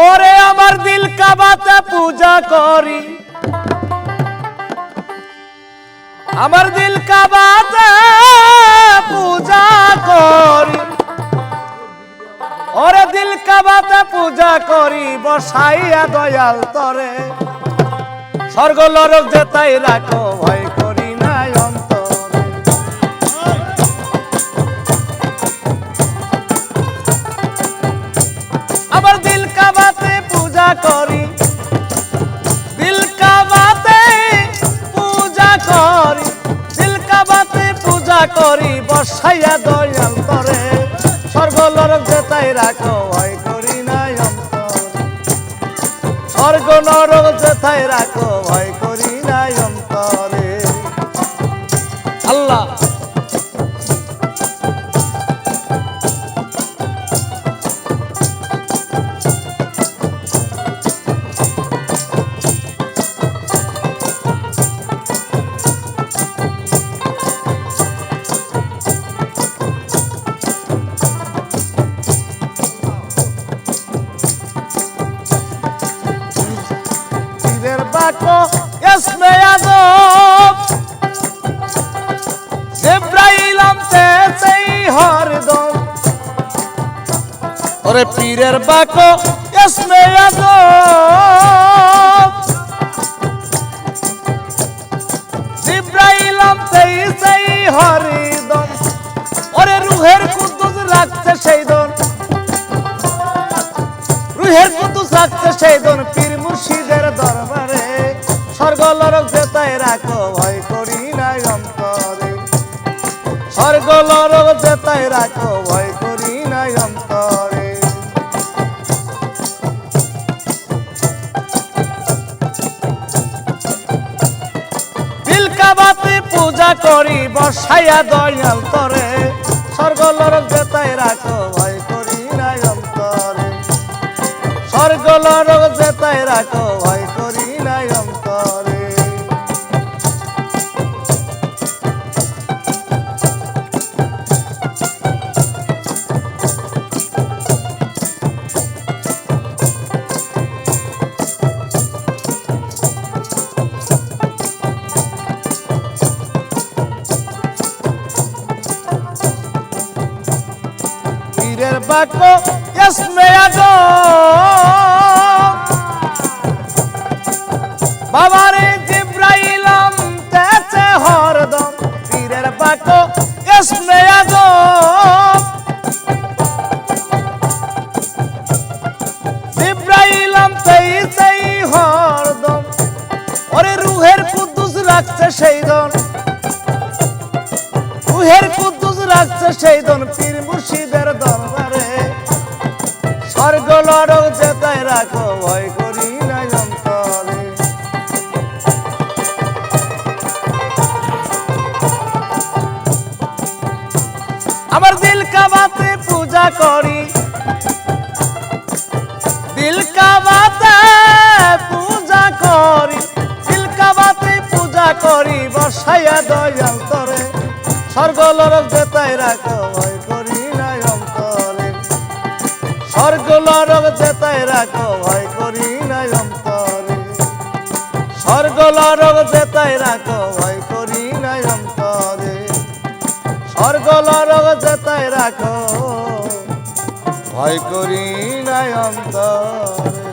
ওরে আমার দিল কাবাতে পূজা করি। আমার দিল কাবাতে পূজা করি। ওরে দিল কাবাতে পূজা করি, বসাইয়া দয়াল তরে। স্বর্গ লরক যে তাই রাখো, ভয় বসাইয়া দয়াল করে। স্বর্গ নরক যে তাই রাখো, ভয় করি না অন্তর। স্বর্গ নরক যেথায় রাখো, ভয় করি নাই অন্তরে। আল্লাহ বাকো এসমে আদব। জিব্রাইলাম তেতেই হরদম ওরে পীরের বাকো এসমে আদব। জিব্রাইলাম তেই সেই হরিদম ওরে রুহের কুদ্দুস রাখছে সেই স্বর্গ লরক রাখো, ভয় করি নাই অন্তরে। স্বর্গ লরক রাখো, ভয় করি নাই অন্তরে। দিল কাবাতে পূজা করি, বসাইয়া দয়াল তরে। স্বর্গ লরক যেতায় রাখো পীরের বাক্য আদম বাবারে জিব্রাইলাম তেছে হরদম পীরের বাক্য এসমে আদম জিব্রাইলাম তেই সেই হরদম ওরে রুহের কুদ্দুস রাখছে সেই দন রুহের কুদ্দুস রাখছে সেই দন পীর মুর্শিদের অন্তরে আমার দিল কাবাতে পূজা করি। দিল কাবাতে পূজা করি, দিল কাবাতে পূজা করি স্বর্গ যেতায় রাখো, ভয় স্বর্গ লরক রাখো, ভয় করি নাই অন্তরে। স্বর্গ লরক রাখো, ভয় করি নাই অন্তরে। স্বর্গ লরক রাখো, ভয় করি নাই অন্তরে।